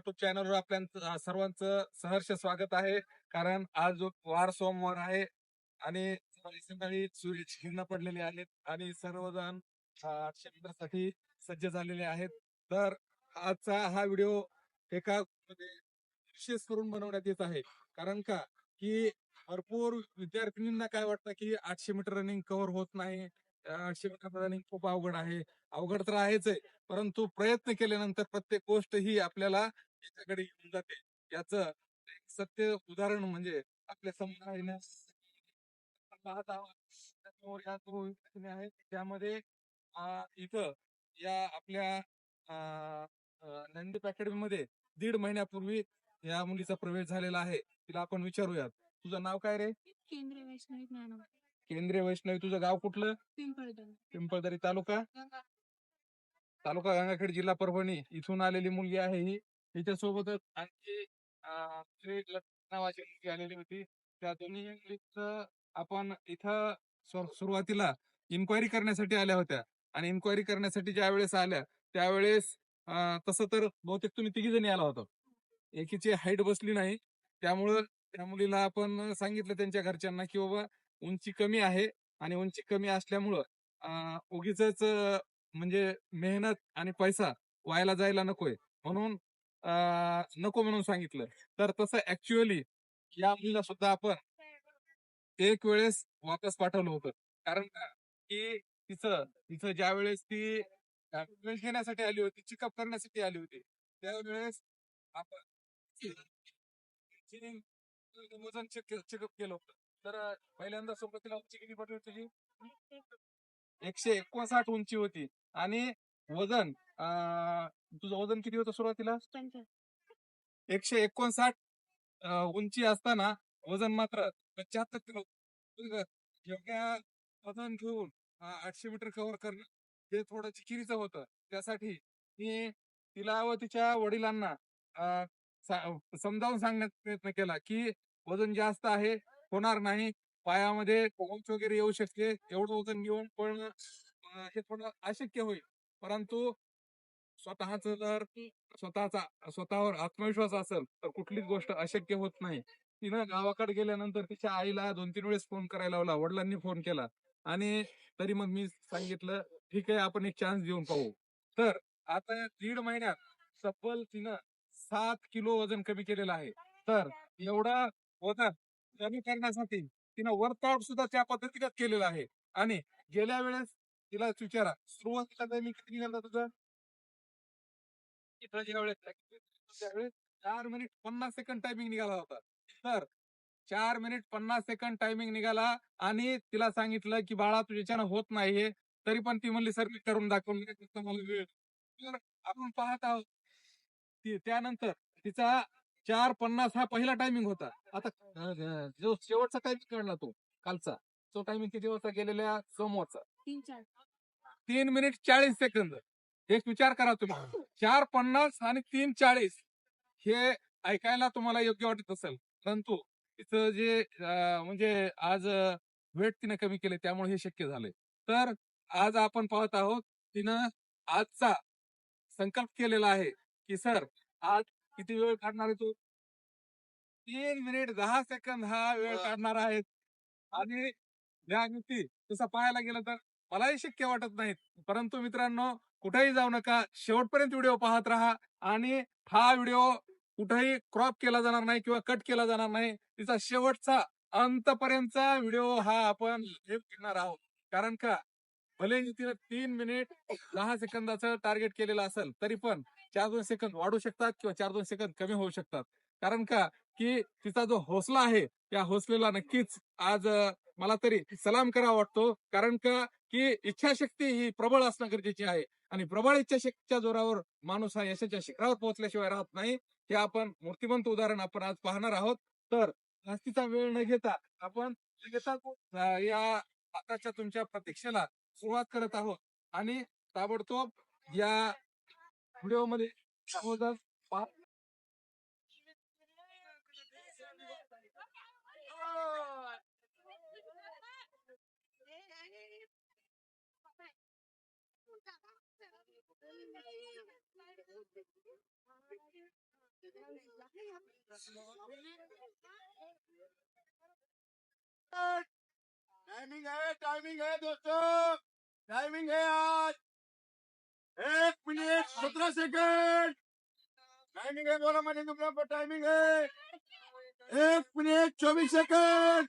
YouTube चॅनलवर आपल्या सर्वांचं सहर्ष स्वागत आहे. कारण आज जो वार सोमवार आहे आणि संध्याकाळी सूर्याची किरण पडलेली आहेत आणि सर्वजण आठशे मीटरसाठी सज्ज झालेले आहेत. तर आजचा हा व्हिडिओ एका म्हणजे विशेष करून बनवण्यात येत आहे. कारण का? की भरपूर विद्यार्थिनींना काय वाटतं की आठशे मीटर रनिंग कव्हर होत नाही. आठशे मीटर रनिंग खूप अवघड आहे. अवघड तर आहेच आहे. परंतु प्रयत्न केल्यानंतर प्रत्येक गोष्ट ही आपल्याला याच्याकडे येऊन जाते. याच सत्य उदाहरण म्हणजे आपल्यासमोर आहे. त्यामध्ये इथं या आपल्या नंदीप अकॅडमी मध्ये दीड महिन्यापूर्वी या मुलीचा प्रवेश झालेला आहे. तिला आपण विचारूयात. तुझं नाव काय रे? केंद्रीय वैष्णवी केंद्रीय वैष्णवी. तुझं गाव कुठलं? पिंपळदरी. पिंपळदरी तालुका? तालुका गंगाखेड जिल्हा परभणी. इथून आलेली मुलगी आहे ही. हिच्यासोबतच आणखी अं, नावाची मुलगी आलेली होती. त्या दोन्ही मुलीचं आपण इथं सुर- सुरुवातीला इन्क्वायरी करण्यासाठी आल्या होत्या. आणि इन्क्वायरी करण्यासाठी ज्या वेळेस आल्या त्यावेळेस अं, तसं तर बहुतेक तुम्ही तिघी जणी आला होता. एकीची हाईट बसली नाही. त्यामुळं त्या मुलीला आपण सांगितलं त्यांच्या घरच्यांना की बाबा उंची कमी आहे आणि उंची कमी असल्यामुळं उगीच म्हणजे मेहनत आणि पैसा व्हायला जायला नकोय. म्हणून नको म्हणून सांगितलं. तर तसं ऍक्च्युअली या मुलीला सुद्धा आपण एक वेळेस वापस पाठवलं होतं. कारण की तिचं तिचं ज्या वेळेस ती घेण्यासाठी आली होती चेकअप करण्यासाठी आली होती त्यावेळेस आपण वजन चेकअप केलं होतं. तर पहिल्यांदा पहिल्यांदा तिला उंची किती पडली होती एकशे एकोणसाठ उंची होती. आणि वजन अं, तुझं वजन किती होतं सुरुवातीला? एकशे एकोणसाठ अं, उंची असताना वजन मात्र पंच्याहत्तर किलो. एवढ्या वजन घेऊन अं, आठशे मीटर कव्हर करणं हे थोडं चिकिरीचं होतं. त्यासाठी मी तिला व तिच्या वडिलांना अं, सा- समजावून सांगण्याचा प्रयत्न केला की वजन जास्त आहे होणार नाही पायामध्ये पोहोच वगैरे येऊ शकते एवढं वजन घेऊन पण अं, हे थोडं अशक्य होईल. परंतु स्वतःच जर स्वतःचा स्वतःवर आत्मविश्वास असेल तर कुठलीच गोष्ट अशक्य होत नाही. तिनं गावाकडे गेल्यानंतर तिच्या आईला दोन तीन वेळेस फोन करायला लावला वडिलांनी फोन केला. आणि तरी मग मी सांगितलं ठीक आहे आपण एक चान्स देऊन पाहू. तर आता या दीड महिन्यात तब्बल तिनं सात किलो वजन कमी केलेलं आहे. तर एवढा वजन कमी करण्यासाठी तिनं वर्कआउट सुद्धा त्या पद्धतीनेच केलेलं आहे. आणि गेल्या वेळेस तिला विचारा सुरुवातीला टायमिंग किती निघाला तुझं? त्यावेळेस चार मिनिट पन्नास सेकंड टायमिंग निघाला होता. तर चार मिनिट पन्नास सेकंड टायमिंग निघाला आणि तिला सांगितलं की बाळा तुझ्याच्यानं होत नाहीये. तरी पण ती म्हणली सर मी करून दाखवून मला वेळ. तर आपण पाहत आहोत त्यानंतर तिचा चार पन्नास हा पहिला टायमिंग होता. आता जो शेवटचा टायमिंग काढला तो कालचा. तो टायमिंग किती होता गेलेल्या सोमवारचा. तीन चार. तीन मिनिट चाळीस सेकंद एक विचार करा तुम्ही. चार पन्नास आणि तीन चाळीस. हे ऐकायला तुम्हाला योग्य वाटत असेल. परंतु तिचं जे म्हणजे आज वेट तिने कमी केले त्यामुळे हे शक्य झालंय. तर आज आपण पाहत आहोत तिनं आजचा संकल्प केलेला आहे की सर आज किती वेळ काढणार आहे तू? तीन मिनिट दहा सेकंद हा वेळ काढणार आहे. आणि या गोष्टी पाहायला गेलं तर मलाही शक्य वाटत नाहीत. परंतु मित्रांनो कुठेही जाऊ नका. शेवटपर्यंत व्हिडिओ पाहत राहा आणि हा व्हिडिओ कुठेही क्रॉप केला जाणार नाही किंवा कट केला जाणार नाही. तिचा शेवटचा अंतपर्यंतचा व्हिडिओ हा आपण घेणार आहोत. कारण का? भले तिने तीन मिनिट दहा सेकंदाचं टार्गेट केलेलं असेल तरी पण चार दोन सेकंद वाढू शकतात किंवा चार दोन सेकंद कमी होऊ शकतात. कारण का? की तिचा जो हौसला आहे त्या हौसलेला नक्कीच आज मला तरी सलाम करावा वाटतो. कारण का की इच्छाशक्ती ही प्रबळ असणं गरजेची आहे. आणि प्रबळ इच्छाशक्तीच्या जोरावर माणूस हा यशाच्या शिखरावर पोहोचल्याशिवाय राहत नाही. हे आपण मूर्तिमंत उदाहरण आपण आज पाहणार आहोत. तर जास्तीचा वेळ न घेता आपण या आताच्या तुमच्या प्रतीक्षेला सुरुवात करत आहोत. आणि ताबडतोब या व्हिडिओमध्ये टाइमिंग है टाइमिंग है दोस्तों. टाइमिंग है आज. एक मिनिट सत्रह सेकंड टाइमिंग है बोला मैंने तुमने पर टाइमिंग है एक मिनिट चौबीस सेकंड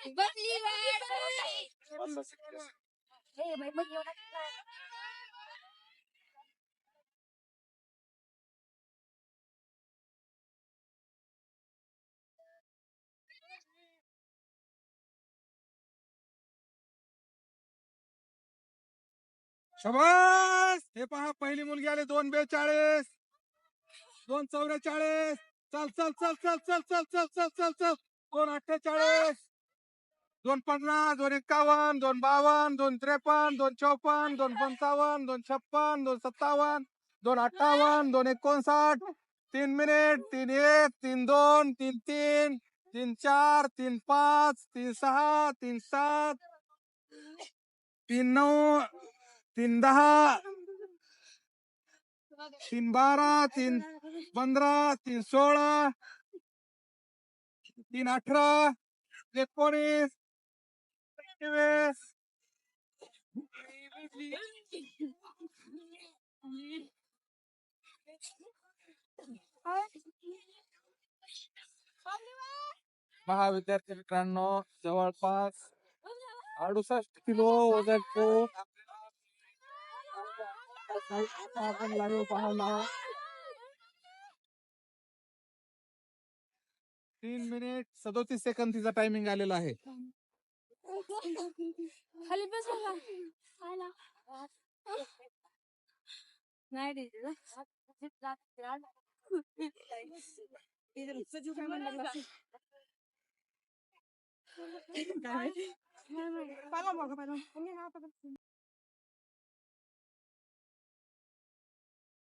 आज शबास हे पहा पहिली मुलगी आली दोन बेचाळीस दोन चौवेचाळीस चल चल चल चल चल चल चल चल चल चल दोन अठ्ठेचाळीस दोन पन्नास दोन एक्कावन दोन बावन्न दोन त्रेपन्न दोन चौपन्न दोन पंचावन्न दोन छप्पन दोन सत्तावन्न दोन अठ्ठावन्न दोन एकोणसाठ तीन मिनिट तीन एक तीन दोन तीन तीन तीन चार तीन पाच तीन सहा तीन सात तीन नऊ तीन दहा तीन बारा तीन पंधरा तीन सोळा तीन अठरा एकोणीस महाविद्यार्थी मित्रांनो जवळपास अडुसष्ट किलो वजन तो आपण लागलो पाहायला तीन मिनिट सदोतीस सेकंद तिचा टायमिंग आलेला आहे. Halil bas baba. Hala. Neredeydi lan? İyidir. Sıcak hemen anlatsın. Tamam bakalım. Ne yapalım?